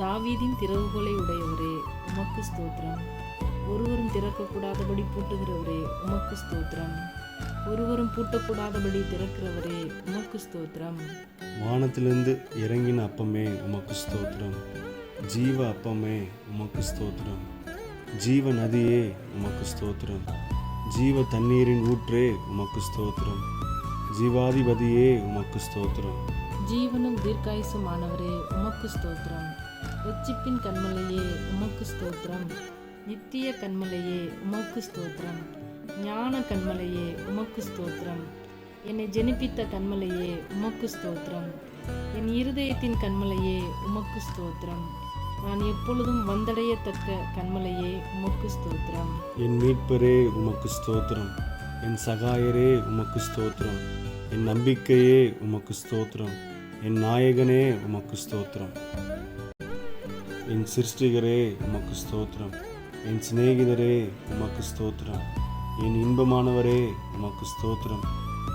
தாவீதின் திறவுகோலை உடையவரே உமக்கு ஸ்தோத்திரம். ஒருவரும் திறக்கக்கூடாதபடி பூட்டுகிறவரே உமக்கு ஸ்தோத்திரம். ஒருவரும் பூட்டக்கூடாதபடி திறக்கிறவரே உமக்கு ஸ்தோத்திரம். வானத்திலிருந்து இறங்கின அப்பமே உமக்கு ஸ்தோத்திரம். ஜீவ அப்பமே உமக்கு ஸ்தோத்திரம். ஜீவ நதியே உமக்கு ஸ்தோத்திரம். ஜீவ தண்ணீரின் ஊற்றே உமக்கு ஸ்தோத்திரம். ஜீவாதிபதியே உமக்கு ஸ்தோத்திரம். ஜீவனும் தீர்க்காயுசுமானவரே உமக்கு ஸ்தோத்திரம். ரட்சிப்பின் கண்மலையே உமக்கு ஸ்தோத்திரம் நித்திய கண்மலையே உமக்கு ஸ்தோத்திரம் ஞான கண்மலையே உமக்கு ஸ்தோத்திரம் என்னை ஜெனிப்பித்த கண்மலையே உமக்கு ஸ்தோத்திரம் என் இருதயத்தின் கண்மலையே உமக்கு ஸ்தோத்திரம் நான் எப்பொழுதும் வந்தடையத்தக்க கண்மலையே உமக்கு ஸ்தோத்திரம் என் மீட்பரே உமக்கு ஸ்தோத்திரம் என் சகாயரே உமக்கு ஸ்தோத்திரம் என் நம்பிக்கையே உமக்கு ஸ்தோத்திரம் என் நாயகனே உமக்கு ஸ்தோத்திரம் என் சிருஷ்டிகரே உமக்கு ஸ்தோத்திரம் என் சிநேகிதரே உமக்கு ஸ்தோத்திரம் என் இன்பமானவரே உமக்கு ஸ்தோத்திரம்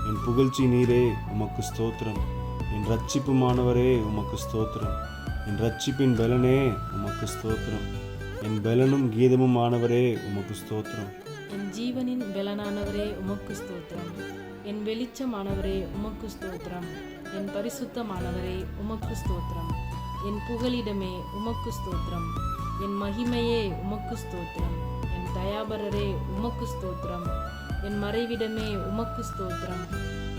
என் புகழ்ச்சி நீரே உமக்கு ஸ்தோத்திரம் என் ரட்சிப்புமானவரே உமக்கு ஸ்தோத்திரம் என் ரட்சிப்பின் பலனே உமக்கு ஸ்தோத்திரம் என் பலனும் கீதமும் ஆனவரே உமக்கு ஸ்தோத்திரம் என் ஜீவனின் பெலனானவரே உமக்கு ஸ்தோத்திரம் என் வெளிச்சமானவரே உமக்கு ஸ்தோத்திரம் என் பரிசுத்தமானவரே உமக்கு ஸ்தோத்திரம் என் புகலிடமே உமக்கு ஸ்தோத்திரம் என் மகிமையே உமக்கு ஸ்தோத்திரம் என் தயாபரரே உமக்கு ஸ்தோத்திரம் என் மறைவிடமே உமக்கு ஸ்தோத்திரம்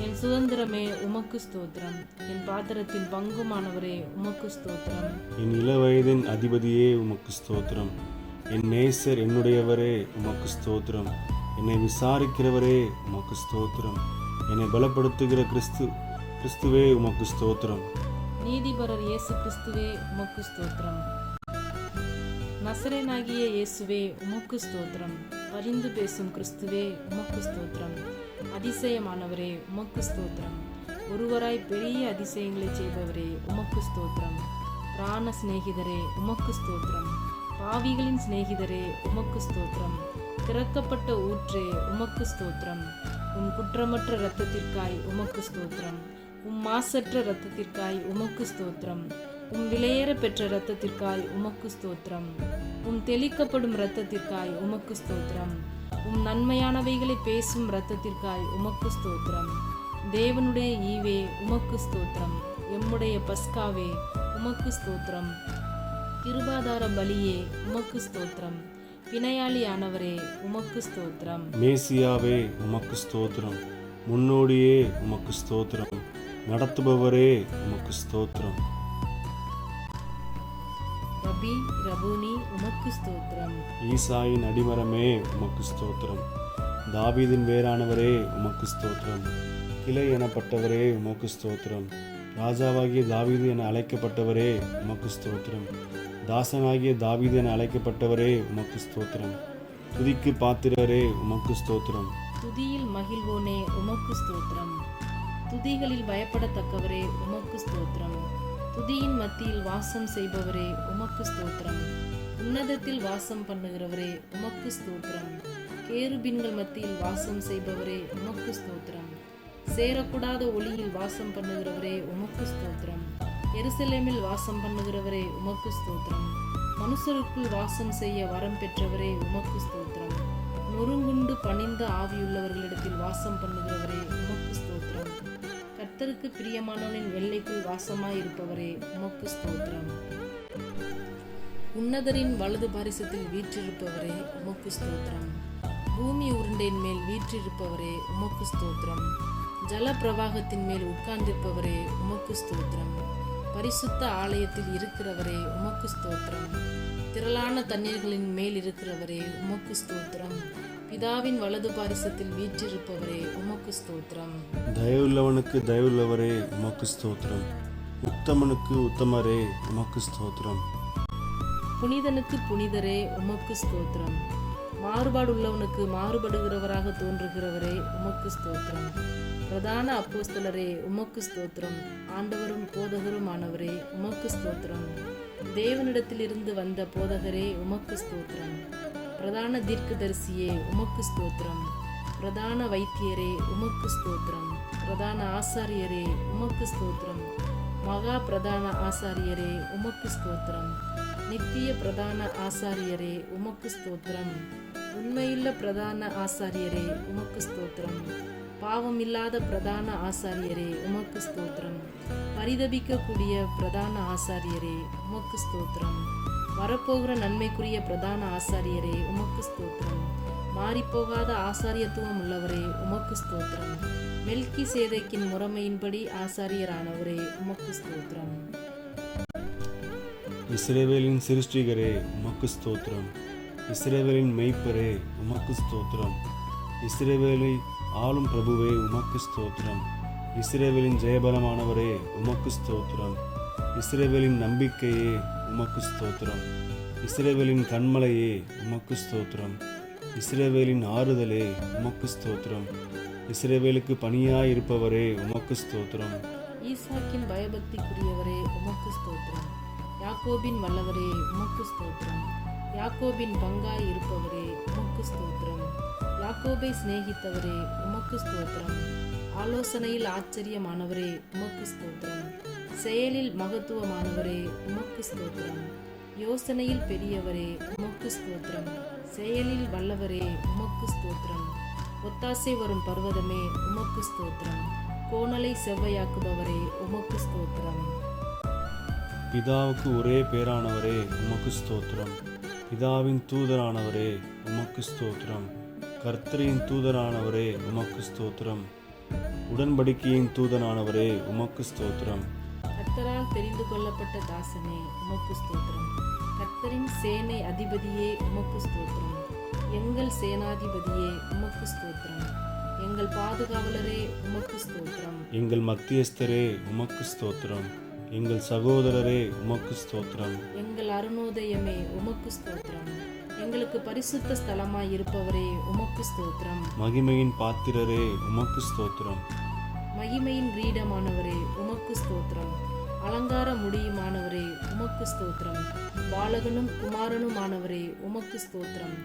என் சுதந்திரமே உமக்கு ஸ்தோத்திரம் என் பாத்திரத்தின் பங்குமானவரே உமக்கு ஸ்தோத்திரம் என் இளவயதின் அதிபதியே உமக்கு ஸ்தோத்திரம் என் நேசர் என்னுடையவரே உமக்கு ஸ்தோத்திரம் என்னை விசாரிக்கிறவரே உமக்கு ஸ்தோத்திரம் என்னை பலப்படுத்துகிற கிறிஸ்து கிறிஸ்துவே உமக்கு ஸ்தோத்திரம் நீதிபரர் இயேசு கிறிஸ்துவே உமக்கு ஸ்தோத்திரம். நசரேனாகிய இயேசுவே உமக்கு ஸ்தோத்திரம். பரிந்து பேசும் கிறிஸ்துவே உமக்கு ஸ்தோத்திரம். அதிசயமானவரே உமக்கு ஸ்தோத்திரம். ஒருவராய் பெரிய அதிசயங்களை செய்பவரே உமக்கு ஸ்தோத்திரம். பிராண சிநேகிதரே உமக்கு ஸ்தோத்திரம். பாவிகளின் சிநேகிதரே உமக்கு ஸ்தோத்திரம். திறக்கப்பட்ட ஊற்றே உமக்கு ஸ்தோத்திரம். உன் குற்றமற்ற இரத்தத்திற்காய் உமக்கு ஸ்தோத்திரம். உம் மாசற்ற இரத்தத்திற்காய் உமக்கு ஸ்தோத்திரம் உம் விலையேற பெற்ற இரத்தத்திற்காய் உமக்கு ஸ்தோத்திரம் உம் தெளிக்கப்படும் இரத்தத்திற்காய் உமக்கு ஸ்தோத்திரம் உம் நன்மையானவைகளை பேசும் இரத்தத்திற்காய் உமக்கு ஸ்தோத்திரம் தேவனுடைய ஈவே உமக்கு ஸ்தோத்திரம் எம்முடைய பஸ்காவே உமக்கு ஸ்தோத்திரம் கிருபாதார பலியே உமக்கு ஸ்தோத்திரம் பிணையாளியானவரே உமக்கு ஸ்தோத்திரம் மேசியாவே உமக்கு ஸ்தோத்திரம் முன்னோடியே உமக்கு ஸ்தோத்திரம் நடத்துபவரே உமக்கு ஸ்தோத்திரம். ரபி ரபூனி உமக்கு ஸ்தோத்திரம். ஈசாயின் அடிமரமே உமக்கு ஸ்தோத்திரம். தாவீதின் வேரானவரே உமக்கு ஸ்தோத்திரம். கிளை எனப்பட்டவரே உமக்கு ஸ்தோத்திரம். ராஜாவாகிய தாவீது என அழைக்கப்பட்டவரே உமக்கு ஸ்தோத்திரம். தாசனாகிய தாவீது என அழைக்கப்பட்டவரே உமக்கு ஸ்தோத்திரம். துதிக்கு பாத்திரரே உமக்கு ஸ்தோத்திரம். துதியில் மகிழ்வோனே உமக்கு ஸ்தோத்திரம். துதிகளில் பயப்படத்தக்கவரே உமக்கு ஸ்தோத்திரம். துதியின் மத்தியில் வாசம் செய்பவரே உமக்கு ஸ்தோத்திரம். உன்னதத்தில் வாசம் பண்ணுகிறவரே உமக்கு ஸ்தோத்திரம். கேருபின்கள் மத்தியில் வாசம் செய்பவரே உமக்கு ஸ்தோத்திரம். சேரக்கூடாத ஒளியில் வாசம் பண்ணுகிறவரே உமக்கு ஸ்தோத்திரம். எருசலேமில் வாசம் பண்ணுகிறவரே உமக்கு ஸ்தோத்திரம். மனுஷருக்குள் வாசம் செய்ய வரம் பெற்றவரே உமக்கு ஸ்தோத்திரம். நொறுங்குண்டு பணிந்த ஆவியுள்ளவர்களிடத்தில் வாசம் பண்ணுகிறவரே கர்த்தருக்கு பிரியமானவனின் எல்லைக்குள் வாசமாய் இருப்பவரே உமக்கு ஸ்தோத்திரம். உன்னதரின் வலது பாரிசத்தில் வீற்றிருப்பவரே உமக்கு ஸ்தோத்திரம். பூமி உருண்டையின் மேல் வீற்றிருப்பவரே உமக்கு ஸ்தோத்திரம். ஜல பிரவாகத்தின் மேல் உட்கார்ந்திருப்பவரே உமக்கு ஸ்தோத்திரம். பரிசுத்த ஆலயத்தில் இருக்கிறவரே உமக்கு ஸ்தோத்திரம். திரளான தண்ணீர்களின் மேல் இருக்கிறவரே உமக்கு ஸ்தோத்திரம். பிதாவின் வலது பாரிசத்தில் வீற்றிருப்பவரே உமக்கு ஸ்தோத்திரம். தயவுள்ளவனுக்கு தயவுள்ளவரே உமக்கு ஸ்தோத்திரம். உத்தமனுக்கு உத்தமரே உமக்கு ஸ்தோத்திரம். புனிதனுக்கு புனிதரே உமக்கு ஸ்தோத்திரம். மாறுபாடுள்ளவனுக்கு மாறுபடுகிறவராக தோன்றுகிறவரே உமக்கு ஸ்தோத்திரம். பிரதான அப்போஸ்தலரே உமக்கு ஸ்தோத்திரம். ஆண்டவரும் போதகருமானவரே உமக்கு ஸ்தோத்திரம். தேவனிடத்திலிருந்து வந்த போதகரே உமக்கு ஸ்தோத்திரம். பிரதான தீர்க்கதரிசியே உமக்கு ஸ்தோத்திரம். பிரதான வைத்தியரே உமக்கு ஸ்தோத்திரம். பிரதான ஆசாரியரே உமக்கு ஸ்தோத்திரம். மகா பிரதான ஆசாரியரே உமக்கு ஸ்தோத்திரம். நித்திய பிரதான ஆசாரியரே உமக்கு ஸ்தோத்திரம். உண்மையுள்ள பிரதான ஆசாரியரே உமக்கு ஸ்தோத்திரம். பாவமில்லாத பிரதான ஆசாரியரே உமக்கு ஸ்தோத்திரம். பரிதபிக்கக்கூடிய பிரதான ஆசாரியரே உமக்கு ஸ்தோத்திரம். வரப்போகிற நன்மைக்குரிய பிரதான ஆசாரியரே உமக்கு ஸ்தோத்திரம். மாறிப்போகாத ஆசாரியத்துவம் உள்ளவரே உமக்கு ஸ்தோத்திரம். மெல்கி சேதைக்கின் முறைமையின்படி ஆசாரியரானவரே உமக்கு ஸ்தோத்திரம். இஸ்ரேவேலின் சிருஷ்டிகரே உமக்கு ஸ்தோத்திரம். இஸ்ரேவேலின் மெய்ப்பரே உமக்கு ஸ்தோத்திரம். இஸ்ரேவேலை ஆளும் பிரபுவே உமக்கு ஸ்தோத்திரம். இஸ்ரேவேலின் ஜெயபலமானவரே உமக்கு ஸ்தோத்திரம். இஸ்ரேவேலின் நம்பிக்கையே உமக்கு ஸ்தோத்திரம். இஸ்ரேவேலின் கண்மலையே உமக்கு ஸ்தோத்திரம். இஸ்ரேவேலின் ஆறுதலே உமக்கு ஸ்தோத்திரம். இஸ்ரேவேலுக்கு பணியாய் இருப்பவரே உமக்கு ஸ்தோத்திரம். ஈசாக்கின் பயபக்திக்குரியவரே உமக்கு ஸ்தோத்திரம். யாக்கோபின் வல்லவரே உமக்கு ஸ்தோத்திரம். யாக்கோபின் பங்காய் இருப்பவரே உமக்கு ஸ்தோத்திரம். யாக்கோபை சிநேகித்தவரே உமக்கு ஸ்தோத்திரம். ஆலோசனையில் ஆச்சரியமானவரே உமக்கு ஸ்தோத்திரம். செயலில் மகத்துவமானவரே உமக்கு ஸ்தோத்திரம். யோசனையில் பெரியவரே உமக்கு ஸ்தோத்திரம். செயலில் வல்லவரே உமக்கு ஸ்தோத்திரம். ஒத்தாசை வரும் பர்வதமே உமக்கு ஸ்தோத்திரம். கோணலை செவ்வையாக்குபவரே உமக்கு ஸ்தோத்திரம். பிதாவுக்கு ஒரே பேரானவரே உமக்கு ஸ்தோத்திரம். பிதாவின் தூதரானவரே உமக்கு ஸ்தோத்திரம். கர்த்தரின் தூதரானவரே உமக்கு ஸ்தோத்திரம். உடன்படிக்கையின் தூதனானவரே உமக்கு ஸ்தோத்திரம். கர்த்தரால் தெரிந்து கொள்ளப்பட்ட தாசனே உமக்கு ஸ்தோத்திரம் கர்த்தரின் சேனை அதிபதியே உமக்கு ஸ்தோத்திரம் எங்கள் சேனாதிபதியே உமக்கு ஸ்தோத்திரம் எங்கள் பாதுகாவலரே உமக்கு ஸ்தோத்திரம் எங்கள் மத்தியஸ்தரே உமக்கு ஸ்தோத்திரம் எங்கள் சகோதரரே உமக்கு ஸ்தோத்திரம் எங்கள் அருணோதயமே உமக்கு ஸ்தோத்திரம் எங்களுக்கு பரிசுத்த ஸ்தலமாய் இருப்பவரே உமக்கு ஸ்தோத்திரம் மகிமையின் பாத்திரரே உமக்கு ஸ்தோத்திரம் மகிமையின் கிரீடமானவரே உமக்கு ஸ்தோத்திரம் அலங்கார முடியுமானவரே உமக்கு ஸ்தோத்திரம். பாலகனும் குமாரனுமானவரே உமக்கு ஸ்தோத்திரம்.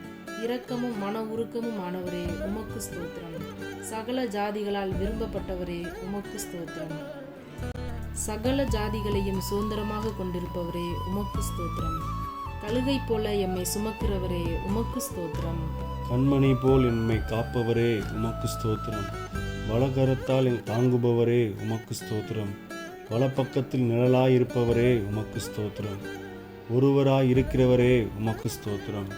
இரக்கமும் மன உருக்கமும் ஆனவரே உமக்கு ஸ்தோத்திரம். சகல ஜாதிகளால் விரும்பப்பட்டவரே உமக்கு ஸ்தோத்திரம். சகல ஜாதிகளையும் சுதந்திரமாக கொண்டிருப்பவரே உமக்கு ஸ்தோத்திரம். கழுகை போல எம்மை சுமக்கிறவரே உமக்கு ஸ்தோத்திரம். கண்மணி போல் என்னை காப்பவரே உமக்கு ஸ்தோத்திரம். வலகரத்தால் தாங்குபவரே உமக்கு ஸ்தோத்திரம். வலப்பக்கத்தில் நிழலாயிருப்பவரே உமக்கு ஸ்தோத்திரம் ஒருவராய் இருக்கிறவரே உமக்கு ஸ்தோத்திரம்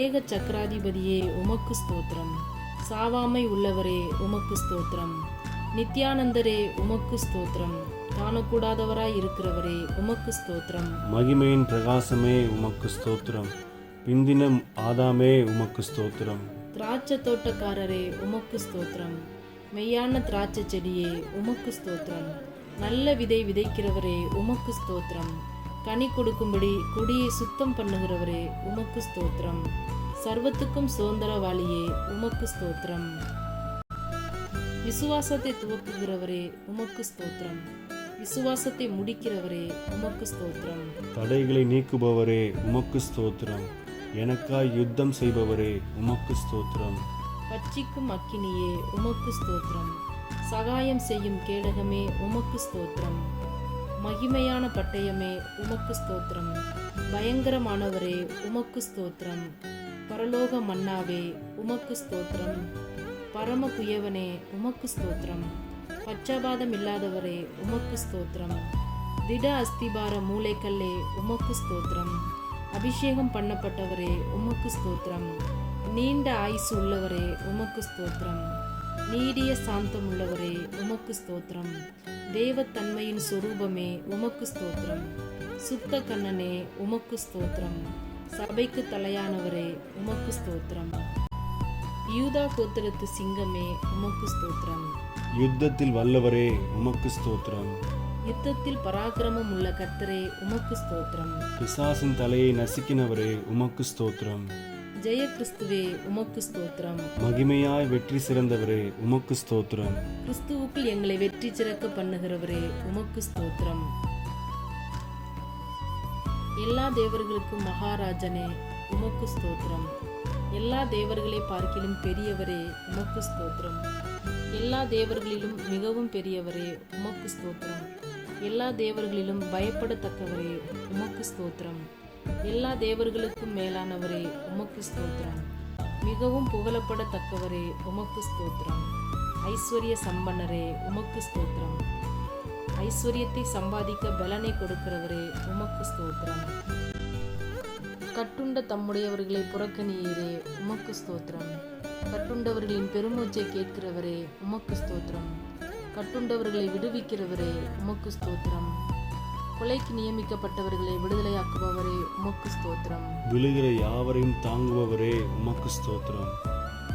ஏக சக்கராதிபதியே உமக்கு ஸ்தோத்திரம் சாவாமை உள்ளவரே உமக்கு ஸ்தோத்திரம் நித்யானந்தரே உமக்கு ஸ்தோத்திரம் காணக்கூடாதவராய் இருக்கிறவரே உமக்கு ஸ்தோத்திரம் மகிமையின் பிரகாசமே உமக்கு ஸ்தோத்திரம் பிந்தின ஆதாமே உமக்கு ஸ்தோத்திரம் திராட்சை தோட்டக்காரரே உமக்கு ஸ்தோத்திரம் மெய்யான திராட்சை செடியே உமக்கு ஸ்தோத்திரம் நல்ல விதை விதைக்கிறவரே உமக்கு ஸ்தோத்திரம். கனி கொடுக்கும்படி கொடியை சுத்தம் பண்ணுகிறவரே உமக்கு ஸ்தோத்திரம். சர்வத்துக்கும் சுதந்திரவாளியே உமக்கு ஸ்தோத்திரம். விசுவாசத்தை துவக்குகிறவரே உமக்கு ஸ்தோத்திரம். விசுவாசத்தை முடிக்கிறவரே உமக்கு ஸ்தோத்திரம். தடைகளை நீக்குபவரே உமக்கு ஸ்தோத்திரம். எனக்காய் யுத்தம் செய்பவரே உமக்கு ஸ்தோத்திரம். பட்சிக்கும் அக்கினியே உமக்கு ஸ்தோத்திரம். சகாயம் செய்யும் கேடகமே உமக்கு ஸ்தோத்திரம். மகிமையான பட்டயமே உமக்கு ஸ்தோத்திரம். பயங்கரமானவரே உமக்கு ஸ்தோத்திரம். பரலோக மன்னாவே உமக்கு ஸ்தோத்திரம். பரம குயவனே உமக்கு ஸ்தோத்திரம். பச்சாபாதம் இல்லாதவரே உமக்கு ஸ்தோத்திரம். திட அஸ்திபார மூளைக்கல்லே உமக்கு ஸ்தோத்திரம். அபிஷேகம் பண்ணப்பட்டவரே உமக்கு ஸ்தோத்திரம். நீண்ட ஆயுசு உள்ளவரே உமக்கு ஸ்தோத்திரம். நீடிய சாந்தம் உள்ளவரே உமக்கு ஸ்தோத்திரம். தேவத்தன்மையின் சொரூபமே உமக்கு ஸ்தோத்திரம். சுத்த கண்ணனே உமக்கு ஸ்தோத்திரம். சபைக்கு தலையானவரே உமக்கு ஸ்தோத்திரம். யூதா கோத்திரத்து சிங்கமே உமக்கு ஸ்தோத்திரம். யுத்தத்தில் வல்லவரே உமக்கு ஸ்தோத்திரம். யுத்தத்தில் பராக்கிரமம் உள்ள கர்த்தரே உமக்கு ஸ்தோத்திரம். பிசாசின் தலையை நசுக்கினவரே உமக்கு ஸ்தோத்திரம். ஜெய கிறிஸ்துவே உமக்கு ஸ்தோத்திரம். மகிமையாய் வெற்றி சிறந்தவரே உமக்கு ஸ்தோத்திரம். கிறிஸ்துவுக்குள் எங்களை வெற்றி சிறக்க பண்ணுகிறவரே உமக்கு ஸ்தோத்திரம். எல்லா தேவர்களுக்கும் மகாராஜனே உமக்கு ஸ்தோத்திரம். எல்லா தேவர்களை பார்க்கிலும் பெரியவரே உமக்கு ஸ்தோத்திரம். எல்லா தேவர்களிலும் மிகவும் பெரியவரே உமக்கு ஸ்தோத்திரம். எல்லா தேவர்களிலும் பயப்படத்தக்கவரே உமக்கு ஸ்தோத்திரம். எல்லா தேவர்களுக்கும் மேலானவரே உமக்கு ஸ்தோத்திரம். மிகவும் புகழப்படத்தக்கவரே உமக்கு ஸ்தோத்திரம். ஐஸ்வர்ய சம்பன்னரே உமக்கு ஸ்தோத்திரம். ஐஸ்வர்யத்தை சம்பாதிக்க பலனை கொடுக்கிறவரே உமக்கு ஸ்தோத்திரம். கட்டுண்ட தம்முடையவர்களை புறக்கணியீரே உமக்கு ஸ்தோத்திரம். கட்டுண்டவர்களின் பெருமூச்சை கேட்கிறவரே உமக்கு ஸ்தோத்திரம். கட்டுண்டவர்களை விடுவிக்கிறவரே உமக்கு ஸ்தோத்திரம். கொலைக்கு நியமிக்கப்பட்டவர்களை விடுதலையாக்குபவரே உமக்கு ஸ்தோத்திரம். விழுகிற யாவரையும் தாங்குபவரே உமக்கு ஸ்தோத்திரம்.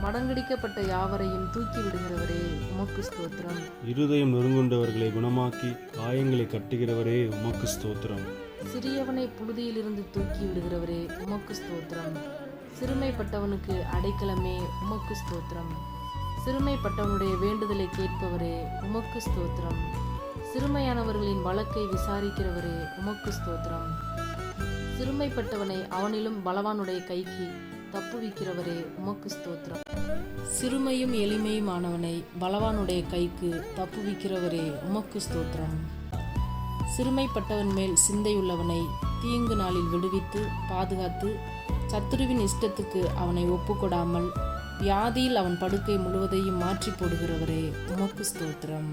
மடங்கடிக்கப்பட்ட யாவரையும் தூக்கி விடுகிறவரே உமக்கு ஸ்தோத்திரம். இருதயம் நொறுங்குண்டவர்களை குணமாக்கி காயங்களை கட்டுகிறவரே உமக்கு ஸ்தோத்திரம். சிறியவனை புழுதியிலிருந்து தூக்கி விடுகிறவரே உமக்கு ஸ்தோத்திரம். சிறுமைப்பட்டவனுக்கு அடைக்கலமே உமக்கு ஸ்தோத்திரம். சிறுமைப்பட்டவனுடைய வேண்டுதலை கேட்பவரே உமக்கு ஸ்தோத்திரம். சிறுமையானவர்களின் வழக்கை விசாரிக்கிறவரே உமக்கு ஸ்தோத்திரம். சிறுமைப்பட்டவனை அவனிலும் பலவானுடைய கைக்கு தப்புவிக்கிறவரே உமக்கு ஸ்தோத்திரம். சிறுமையும் எளிமையுமானவனை பலவானுடைய கைக்கு தப்புவிக்கிறவரே உமக்கு ஸ்தோத்திரம். சிறுமைப்பட்டவன் மேல் சிந்தையுள்ளவனை தீங்கு நாளில் விடுவித்து பாதுகாத்து சத்துருவின் இஷ்டத்துக்கு அவனை ஒப்புக்கொடாமல் வியாதியில் அவன் படுக்கை முழுவதையும் மாற்றி போடுகிறவரே உமக்கு ஸ்தோத்திரம்.